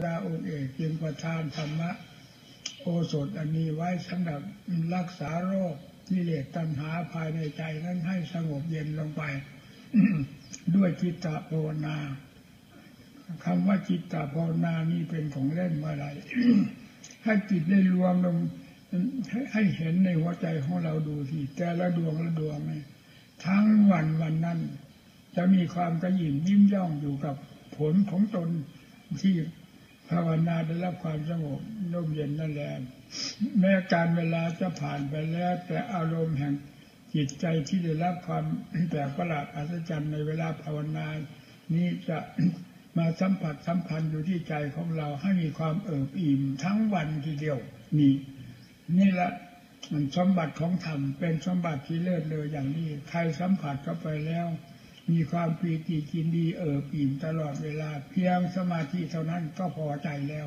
พระองค์เอกจึงประทานธรรมะโอสถอันนี้ไว้สำหรับรักษาโรคกิเลสตัณหาภายในใจนั้นให้สงบเย็นลงไป ด้วยจิตตภาวนาคำว่าจิตตภาวนานี่เป็นของเล่นเมื่อไรให้จิตได้รวมลงให้เห็นในหัวใจของเราดูทีแต่ละดวงละดวงนี่ทั้งวันวันนั้น จะมีความกระยิมยิ้มย่องอยู่กับผลของตนที่ ภาวนาได้รับความสงบร่มเย็นนั่นแหละแม้การเวลาจะผ่านไปแล้ว แต่อารมณ์แห่งจิตใจที่ได้รับความแปลกประหลาดอัศจรรย์ในเวลาภาวนานี้จะมาสัมผัสสัมพันธ์อยู่ที่ใจของเราให้มีความเอิบอิ่มทั้งวันทีเดียวนี่นี่ละมันสมบัติของธรรมเป็นสมบัติที่เลิศเลยอย่างนี้ ใครสัมผัสเข้าไปแล้ว มีความปีติกินดีเอ่อปีมตลอดเวลา เพียงสมาธิเท่านั้นก็พอใจแล้ว